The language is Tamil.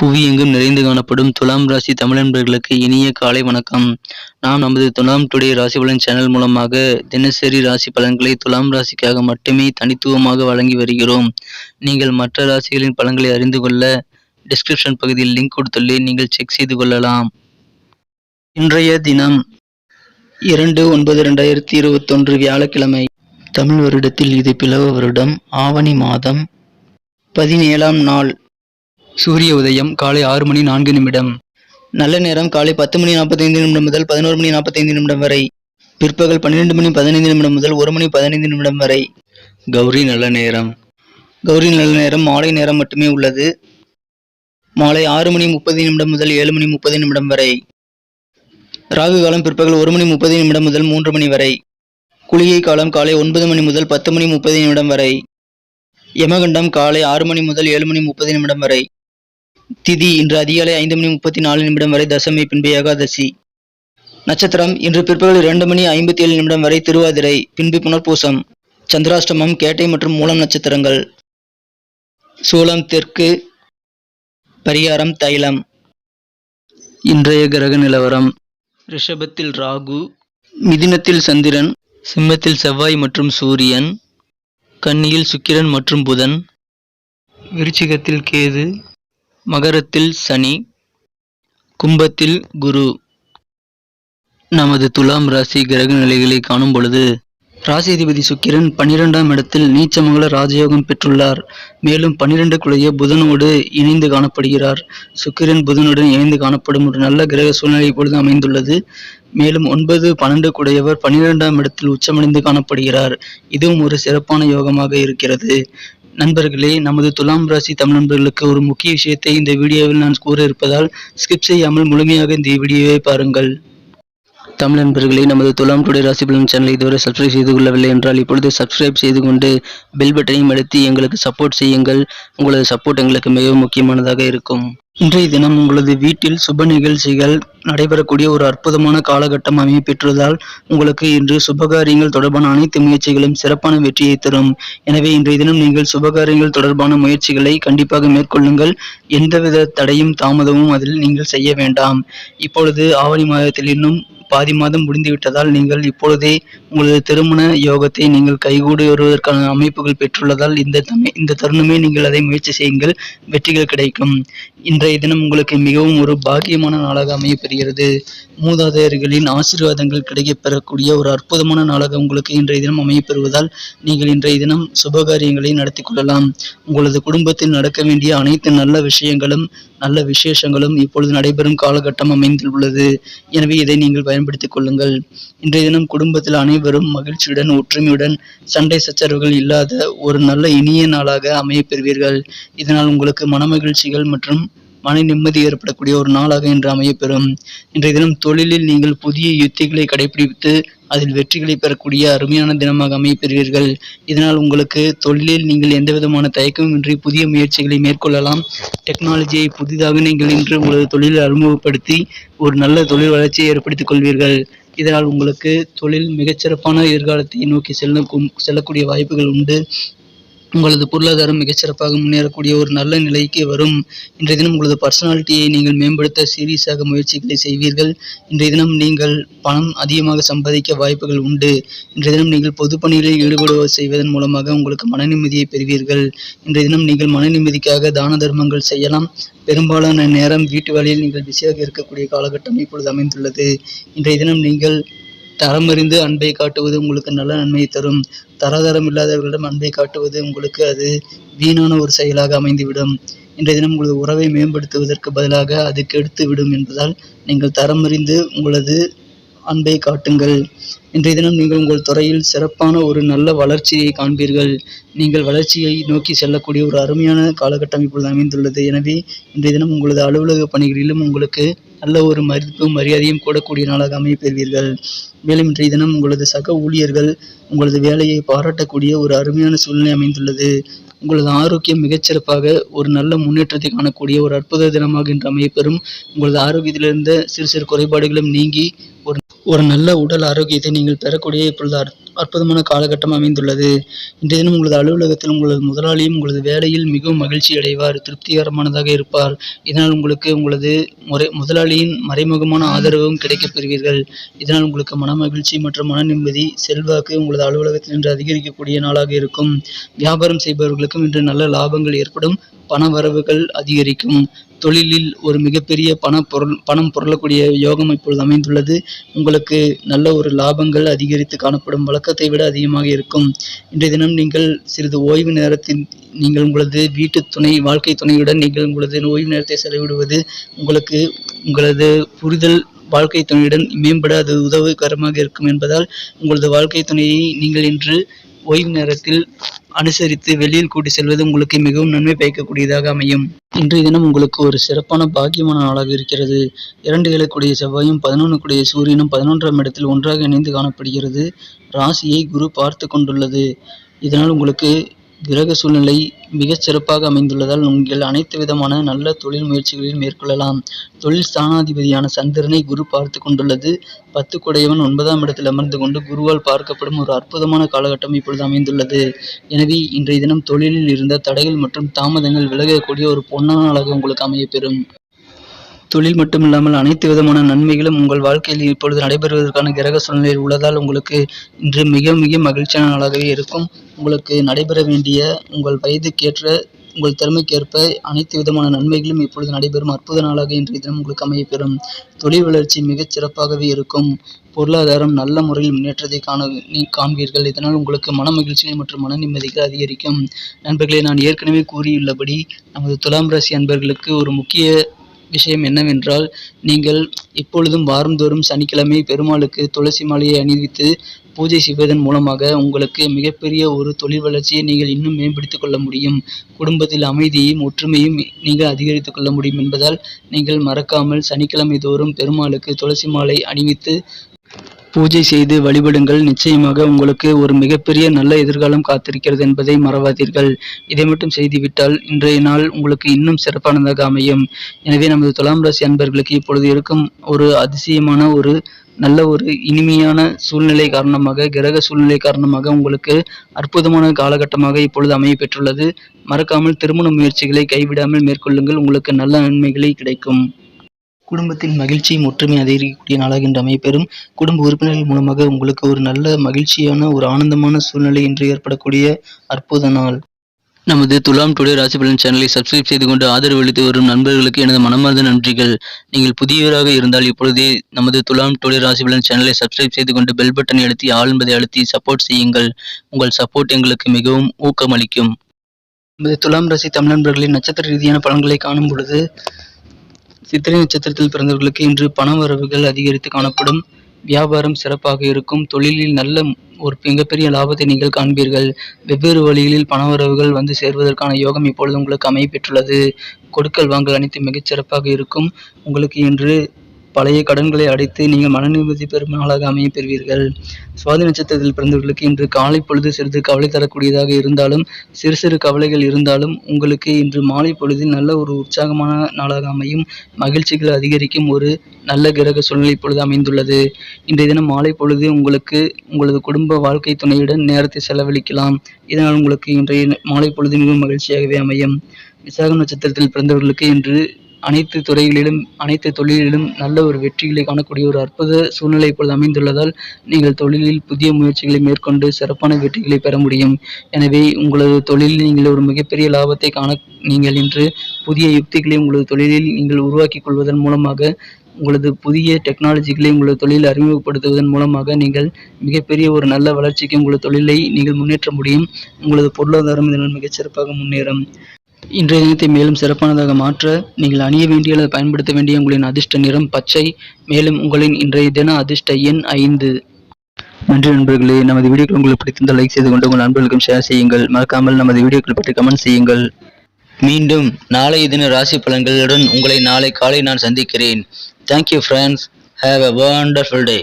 புவி எங்கும் நிறைந்து காணப்படும் துலாம் ராசி தமிழன்பர்களுக்கு இனிய காலை வணக்கம். நாம் நமது துலாம் டுடே ராசி பலன் சேனல் மூலமாக தினசரி ராசி பலன்களை துலாம் ராசிக்காக மட்டுமே தனித்துவமாக வழங்கி வருகிறோம். நீங்கள் மற்ற ராசிகளின் பலன்களை அறிந்து கொள்ள டிஸ்கிரிப்ஷன் பகுதியில் லிங்க் கொடுத்துள்ளேன் நீங்கள் செக் செய்து கொள்ளலாம். இன்றைய தினம் இரண்டு ஒன்பது ரெண்டாயிரத்தி இருபத்தொன்று வியாழக்கிழமை தமிழ் வருடத்தில் இது பிளவ வருடம். ஆவணி மாதம் பதினேழாம் நாள். சூரிய உதயம் காலை ஆறு மணி நான்கு நிமிடம். நல்ல நேரம் காலை பத்து மணி நாற்பத்தைந்து நிமிடம் முதல் பதினோரு மணி நாற்பத்தைந்து நிமிடம் வரை. பிற்பகல் பன்னிரெண்டு மணி பதினைந்து நிமிடம் முதல் ஒரு மணி பதினைந்து நிமிடம் வரை. கௌரி நல்ல நேரம். கௌரி நல்ல நேரம். மாலை நேரம் மட்டுமே உள்ளது. மாலை ஆறு மணி முப்பது நிமிடம் முதல் ஏழு மணி முப்பது நிமிடம் வரை. ராகு காலம் பிற்பகல் ஒரு மணி முப்பது நிமிடம் முதல் மூன்று மணி வரை. குளிகை காலம் காலை ஒன்பது மணி முதல் பத்து மணி முப்பது நிமிடம் வரை. யமகண்டம் காலை ஆறு மணி முதல் ஏழு மணி முப்பது நிமிடம் வரை. திதி இன்று அதிகாலை ஐந்து மணி முப்பத்தி நாலு நிமிடம் வரை தசமி பின்பு ஏகாதசி. நட்சத்திரம் இன்று பிற்பகல் இரண்டு மணி ஐம்பத்தி ஏழு நிமிடம் வரை திருவாதிரை பின்பு புனர்பூசம். சந்திராஷ்டமம் கேட்டை மற்றும் மூலம் நட்சத்திரங்கள். சூலம் தெற்கு பரிகாரம் தைலம். இன்றைய கிரக நிலவரம். ரிஷபத்தில் ராகு மிதினத்தில் சந்திரன் சிம்மத்தில் செவ்வாய் மற்றும் சூரியன் கன்னியில் சுக்கிரன் மற்றும் புதன் விருச்சிகத்தில் கேது மகரத்தில் சனி கும்பத்தில் குரு. நமது துலாம் ராசி கிரக நிலைகளை காணும் பொழுது ராசிதிபதி சுக்கிரன் பன்னிரெண்டாம் இடத்தில் நீச்சமங்கல ராஜயோகம் பெற்றுள்ளார். மேலும் பன்னிரெண்டுக்குள்ளேயே புதனோடு இணைந்து காணப்படுகிறார். சுக்கிரன் புதனுடன் இணைந்து காணப்படும் ஒரு நல்ல கிரக சூழ்நிலை இப்பொழுது அமைந்துள்ளது. மேலும் ஒன்பது பன்னெண்டு குடையவர் பன்னிரெண்டாம் இடத்தில் உச்சமடைந்து காணப்படுகிறார். இதுவும் ஒரு சிறப்பான யோகமாக இருக்கிறது. நண்பர்களே நமது துலாம் ராசி தமிழ் நண்பர்களுக்கு ஒரு முக்கிய விஷயத்தை இந்த வீடியோவில் நான் கூற இருப்பதால் ஸ்கிப் செய்யாமல் முழுமையாக இந்த வீடியோவை பாருங்கள். தமிழ் நண்பர்களே நமது துலாம் டுடே ராசி பலன் சேனலை இதுவரை சப்ஸ்கிரைப் செய்து கொள்ளவில்லை என்றால் இப்பொழுது சப்ஸ்கிரைப் செய்து கொண்டு பெல் பட்டனையும் அழுத்தி எங்களுக்கு சப்போர்ட் செய்யுங்கள். உங்களது சப்போர்ட் எங்களுக்கு மிகவும் முக்கியமானதாக இருக்கும். இன்றைய தினம் உங்களது வீட்டில் சுப நிகழ்ச்சிகள் நடைபெறக்கூடிய ஒரு அற்புதமான காலகட்டம் அமையப்பெற்றதால் உங்களுக்கு இன்று சுபகாரியங்கள் தொடர்பான அனைத்து முயற்சிகளும் சிறப்பான வெற்றியை தரும். எனவே இன்றைய தினம் நீங்கள் சுபகாரியங்கள் தொடர்பான முயற்சிகளை கண்டிப்பாக மேற்கொள்ளுங்கள். எந்தவித தடையும் தாமதமும் அதில் நீங்கள் செய்ய வேண்டாம். இப்பொழுது ஆவணி மாதத்தில் இன்னும் பாதி மாதம் முடிந்து விட்டதால் நீங்கள் இப்பொழுதே உங்களது திருமண யோகத்தை நீங்கள் கைகூடி வருவதற்கான அமைப்புகள் பெற்றுள்ளதால் இந்த தம இந்த தருணமே நீங்கள் அதை முயற்சி செய்யுங்கள். வெற்றிகள் கிடைக்கும். இன்றைய தினம் உங்களுக்கு மிகவும் ஒரு பாக்கியமான நாளாக அமையப்பெறுகிறது. மூதாதையர்களின் ஆசீர்வாதங்கள் கிடைக்க பெறக்கூடிய ஒரு அற்புதமான நாளாக உங்களுக்கு இன்றைய தினம் அமையப்பெறுவதால் நீங்கள் இன்றைய தினம் சுபகாரியங்களை நடத்தி கொள்ளலாம். உங்களது குடும்பத்தில் நடக்க வேண்டிய அனைத்து நல்ல விஷயங்களும் நல்ல விசேஷங்களும் இப்பொழுது நடைபெறும் காலகட்டம் அமைந்துள்ளது. எனவே இதை நீங்கள் பயன்படுத்திக் கொள்ளுங்கள். இன்றைய தினம் குடும்பத்தில் அனைவரும் மகிழ்ச்சியுடன் ஒற்றுமையுடன் சண்டை சச்சரவுகள் இல்லாத ஒரு நல்ல இனிய நாளாக அமைய பெறுவீர்கள் இதனால் உங்களுக்கு மனமகிழ்ச்சிகள் மற்றும் மன நிம்மதி ஏற்படக்கூடிய ஒரு நாளாக இன்று அமையப்பெறும். இன்றைய தினம் தொழிலில் நீங்கள் புதிய யுத்திகளை கடைபிடித்து அதில் வெற்றிகளை பெறக்கூடிய அருமையான தினமாக அமைப்பெறுவீர்கள் இதனால் உங்களுக்கு தொழிலில் நீங்கள் எந்த விதமான தயக்கமின்றி புதிய முயற்சிகளை மேற்கொள்ளலாம். டெக்னாலஜியை புதிதாக நீங்கள் இன்று உங்களது தொழிலை அறிமுகப்படுத்தி ஒரு நல்ல தொழில் வளர்ச்சியை ஏற்படுத்திக் கொள்வீர்கள். இதனால் உங்களுக்கு தொழில் மிகச்சிறப்பான எதிர்காலத்தை நோக்கி செல்லும் செல்லக்கூடிய வாய்ப்புகள் உண்டு. உங்களது பொருளாதாரம் மிகச்சிறப்பாக முன்னேறக்கூடிய ஒரு நல்ல நிலைக்கு வரும். இன்றைய தினம் உங்களது பர்சனாலிட்டியை நீங்கள் மேம்படுத்த சீரியஸாக முயற்சிகளை செய்வீர்கள். இன்றைய தினம் நீங்கள் பணம் அதிகமாக சம்பாதிக்க வாய்ப்புகள் உண்டு. இன்றைய தினம் நீங்கள் பொது பணிகளில் ஈடுபடுவ செய்வதன் மூலமாக உங்களுக்கு மன நிம்மதியை பெறுவீர்கள். இன்றைய தினம் நீங்கள் மன நிம்மதிக்காக தான தர்மங்கள் செய்யலாம். பெரும்பாலான நேரம் வீட்டு வேலையில் நீங்கள் பிஸியாக இருக்கக்கூடிய காலகட்டம் இப்பொழுது அமைந்துள்ளது. இன்றைய தினம் நீங்கள் தரமறிந்து அன்பை காட்டுவது உங்களுக்கு நல்ல நன்மையை தரும். தராதரம் இல்லாதவர்களிடம் அன்பை காட்டுவது உங்களுக்கு அது வீணான ஒரு செயலாக அமைந்துவிடும். இன்றைய தினம் உங்களது உறவை மேம்படுத்துவதற்கு பதிலாக அது கெடுத்து விடும் என்பதால் நீங்கள் தரமறிந்து உங்களது அன்பை காட்டுங்கள். இன்றைய தினம் நீங்கள் உங்கள் துறையில் சிறப்பான ஒரு நல்ல வளர்ச்சியை காண்பீர்கள். நீங்கள் வளர்ச்சியை நோக்கி செல்லக்கூடிய ஒரு அருமையான காலகட்டம் இப்பொழுது அமைந்துள்ளது. எனவே இன்றைய தினம் உங்களது அலுவலக பணிகளிலும் உங்களுக்கு நல்ல ஒரு மதிப்பும் மரியாதையும் கூடக்கூடிய நாளாக அமையப்பெறுவீர்கள். மேலும் இன்றைய தினம் உங்களது சக ஊழியர்கள் உங்களது வேலையை பாராட்டக்கூடிய ஒரு அருமையான சூழ்நிலை அமைந்துள்ளது. உங்களது ஆரோக்கியம் மிகச்சிறப்பாக ஒரு நல்ல முன்னேற்றத்தை காணக்கூடிய ஒரு அற்புத தினமாக இன்று அமையப்பெறும். உங்களது ஆரோக்கியத்திலிருந்த சிறு சிறு குறைபாடுகளும் நீங்கி ஒரு ஒரு நல்ல உடல் ஆரோக்கியத்தை நீங்கள் பெறக்கூடிய இப்பொழுது அற்புதமான காலகட்டம் அமைந்துள்ளது. இன்றைய தினம் உங்களது அலுவலகத்தில் உங்களது முதலாளியும் உங்களது வேலையில் மிகவும் மகிழ்ச்சி அடைவார் திருப்திகரமானதாக இருப்பார். இதனால் உங்களுக்கு உங்களது முறை முதலாளியின் மறைமுகமான ஆதரவும் கிடைக்கப் பெறுவீர்கள். இதனால் உங்களுக்கு மன மகிழ்ச்சி மற்றும் மன நிம்மதி செல்வாக்கு உங்களது அலுவலகத்தில் இன்று அதிகரிக்கக்கூடிய நாளாக இருக்கும். வியாபாரம் செய்பவர்களுக்கும் இன்று நல்ல லாபங்கள் ஏற்படும். பண வரவுகள் அதிகரிக்கும். தொழிலில் ஒரு மிகப்பெரிய பண பொருள் பணம் புரளக்கூடிய யோகம் இப்பொழுது அமைந்துள்ளது. உங்களுக்கு நல்ல ஒரு லாபங்கள் அதிகரித்து காணப்படும் வழக்கத்தை விட அதிகமாக இருக்கும். இன்றைய தினம் நீங்கள் சிறிது ஓய்வு நேரத்தில் நீங்கள் உங்களது வீட்டு துணை வாழ்க்கை துணையுடன் நீங்கள் உங்களது ஓய்வு நேரத்தை செலவிடுவது உங்களுக்கு உங்களது புரிதல் வாழ்க்கை துணையுடன் மேம்பட அது உதவிகரமாக இருக்கும் என்பதால் உங்களது வாழ்க்கை துணையை நீங்கள் இன்று ஓய்வு நேரத்தில் அனுசரித்து வெளியில் கூட்டி செல்வது உங்களுக்கு மிகவும் நன்மை பயக்கக்கூடியதாக அமையும். இன்றைய தினம் உங்களுக்கு ஒரு சிறப்பான பாக்கியமான நாளாக இருக்கிறது. இரண்டு ஏழுக்குடைய செவ்வாயும் பதினொன்றுக்குடைய சூரியனும் பதினொன்றாம் இடத்தில் ஒன்றாக இணைந்து காணப்படுகிறது. ராசியை குரு பார்த்து கொண்டுள்ளது. இதனால் உங்களுக்கு கிரக சூழ்நிலை மிகச் சிறப்பாக அமைந்துள்ளதால் உங்கள் அனைத்து விதமான நல்ல தொழில் முயற்சிகளையும் மேற்கொள்ளலாம். தொழில் ஸ்தானாதிபதியான சந்திரனை குரு பார்த்து கொண்டுள்ளது. பத்து குடையவன் ஒன்பதாம் இடத்தில் அமர்ந்து கொண்டு குருவால் பார்க்கப்படும் ஒரு அற்புதமான காலகட்டம் இப்பொழுது அமைந்துள்ளது. எனவே இன்றைய தினம் தொழிலில் இருந்த தடைகள் மற்றும் தாமதங்கள் விலகக்கூடிய ஒரு பொன்னான நாளாக உங்களுக்கு அமையப்பெறும். தொழில் மட்டும் இல்லாமல் அனைத்து விதமான நன்மைகளும் உங்கள் வாழ்க்கையில் இப்பொழுது நடைபெறுவதற்கான கிரக சூழ்நிலையில் உள்ளதால் உங்களுக்கு இன்று மிக மிக மகிழ்ச்சியான நாளாகவே இருக்கும். உங்களுக்கு நடைபெற வேண்டிய உங்கள் வயதுக்கேற்ற உங்கள் திறமைக்கேற்ப அனைத்து விதமான நன்மைகளும் இப்பொழுது நடைபெறும் அற்புத நாளாக இன்றைய தினம் உங்களுக்கு அமையப்பெறும். தொழில் வளர்ச்சி மிகச் சிறப்பாகவே இருக்கும். பொருளாதாரம் நல்ல முறையில் முன்னேற்றத்தை காண நீ காண்பீர்கள். இதனால் உங்களுக்கு மன மகிழ்ச்சிகள் மற்றும் மன நிம்மதிகள் அதிகரிக்கும். நண்பர்களை நான் ஏற்கனவே கூறியுள்ளபடி நமது துலாம் ராசி அன்பர்களுக்கு ஒரு முக்கிய விஷயம் என்னவென்றால் நீங்கள் இப்பொழுதும் வாரந்தோறும் சனிக்கிழமை பெருமாளுக்கு துளசி மாலையை அணிவித்து பூஜை செய்வதன் மூலமாக உங்களுக்கு மிகப்பெரிய ஒரு தொழில் வளர்ச்சியை நீங்கள் இன்னும் மேம்படுத்திக் கொள்ள முடியும். குடும்பத்தில் அமைதியையும் ஒற்றுமையும் நீங்கள் அதிகரித்துக் கொள்ள முடியும் என்பதால் நீங்கள் மறக்காமல் சனிக்கிழமை தோறும் பெருமாளுக்கு துளசி மாலை அணிவித்து பூஜை செய்து வழிபடுங்கள். நிச்சயமாக உங்களுக்கு ஒரு மிகப்பெரிய நல்ல எதிர்காலம் காத்திருக்கிறது என்பதை மறவாதீர்கள். இதை மட்டும் செய்துவிட்டால் இன்றைய நாள் உங்களுக்கு இன்னும் சிறப்பானதாக அமையும். எனவே நமது துலாம் ராசி அன்பர்களுக்கு இப்பொழுது இருக்கும் ஒரு அதிசயமான ஒரு நல்ல ஒரு இனிமையான சூழ்நிலை காரணமாக கிரக சூழ்நிலை காரணமாக உங்களுக்கு அற்புதமான காலகட்டமாக இப்பொழுது அமைய பெற்றுள்ளது. மறக்காமல் திருமண முயற்சிகளை கைவிடாமல் மேற்கொள்ளுங்கள். உங்களுக்கு நல்ல நன்மைகளை கிடைக்கும். குடும்பத்தில் மகிழ்ச்சியும் ஒற்றுமை அதிகரிக்கக்கூடிய நாளாக இன்று அமையப்பெறும். குடும்ப உறுப்பினர்கள் மூலமாக உங்களுக்கு ஒரு நல்ல மகிழ்ச்சியான ஒரு ஆனந்தமான சூழ்நிலை இன்று ஏற்படக்கூடிய அற்புத நாள். நமது துலாம் டுடே ராசி பலன் சேனலை சப்ஸ்கிரைப் செய்து கொண்டு ஆதரவு அளித்து வரும் நண்பர்களுக்கு எனது மனமார்ந்த நன்றிகள். நீங்கள் புதியவராக இருந்தால் இப்பொழுதே நமது துலாம் டுடே ராசி பலன் சேனலை சப்ஸ்கிரைப் செய்து கொண்டு பெல் பட்டனை அழுத்தி என்பதை அழுத்தி சப்போர்ட் செய்யுங்கள். உங்கள் சப்போர்ட் எங்களுக்கு மிகவும் ஊக்கமளிக்கும். நமது துலாம் ராசி தமிழ் நண்பர்களின் நட்சத்திர ரீதியான பலன்களை காணும் பொழுது சித்திரை நட்சத்திரத்தில் பிறந்தவர்களுக்கு இன்று பண வரவுகள் அதிகரித்து காணப்படும். வியாபாரம் சிறப்பாக இருக்கும். தொழிலில் நல்ல ஒரு மிகப்பெரிய லாபத்தை நீங்கள் காண்பீர்கள். வெவ்வேறு வழிகளில் பண வரவுகள் வந்து சேர்வதற்கான யோகம் இப்பொழுது உங்களுக்கு அமைய பெற்றுள்ளது. கொடுக்கல் வாங்கல் அனைத்து மிகச் சிறப்பாக இருக்கும். உங்களுக்கு இன்று பழைய கடன்களை அடைத்து நீங்கள் மன நிம்மதி பெறும் நாளாக அமைய பெறுவீர்கள். சுவாதி நட்சத்திரத்தில் பிறந்தவர்களுக்கு இன்று காலை பொழுது சிறிது கவலை தரக்கூடியதாக இருந்தாலும் சிறு சிறு கவலைகள் இருந்தாலும் உங்களுக்கு இன்று மாலை பொழுதில் நல்ல ஒரு உற்சாகமான நாளாக அமையும். மகிழ்ச்சிகள் அதிகரிக்கும் ஒரு நல்ல கிரக சூழ்நிலை இப்பொழுது அமைந்துள்ளது. இன்றைய தினம் மாலை பொழுது உங்களுக்கு உங்களது குடும்ப வாழ்க்கை துணையுடன் நேரத்தை செலவழிக்கலாம். இதனால் உங்களுக்கு இன்றைய மாலை பொழுது மிகவும் மகிழ்ச்சியாகவே அமையும். விசாகம் நட்சத்திரத்தில் பிறந்தவர்களுக்கு இன்று அனைத்து துறைகளிலும் அனைத்து தொழிலிலும் நல்ல ஒரு வெற்றிகளை காணக்கூடிய ஒரு அற்புத சூழ்நிலை இப்பொழுது அமைந்துள்ளதால் நீங்கள் தொழிலில் புதிய முயற்சிகளை மேற்கொண்டு சிறப்பான வெற்றிகளை பெற முடியும். எனவே உங்களது தொழிலில் நீங்கள் ஒரு மிகப்பெரிய லாபத்தை காண நீங்கள் இன்று புதிய யுக்திகளை உங்களது தொழிலில் நீங்கள் உருவாக்கிக் கொள்வதன் மூலமாக உங்களது புதிய டெக்னாலஜிகளை உங்களது தொழிலில் அறிமுகப்படுத்துவதன் மூலமாக நீங்கள் மிகப்பெரிய ஒரு நல்ல வளர்ச்சிக்கு உங்களது தொழிலை நீங்கள் முன்னேற்ற முடியும். உங்களது பொருளாதாரம் இதனால் மிகச்சிறப்பாக முன்னேறும். இன்றைய தினத்தை மேலும் சிறப்பானதாக மாற்ற நீங்கள் அணிய வேண்டிய அல்லது பயன்படுத்த வேண்டிய உங்களின் அதிர்ஷ்ட நிறம் பச்சை. மேலும் உங்களின் இன்றைய தின அதிர்ஷ்ட எண் ஐந்து. நன்றி நண்பர்களே. நமது வீடியோக்கள் உங்களுக்கு பிடித்திருந்தால் லைக் செய்து கொண்டு உங்கள் நண்பர்களுக்கும் ஷேர் செய்யுங்கள். மறக்காமல் நமது வீடியோக்கள் பற்றி கமெண்ட் செய்யுங்கள். மீண்டும் நாளைய தின ராசி பலன்களுடன் உங்களை நாளை காலை நான் சந்திக்கிறேன். Thank you friends have a wonderful day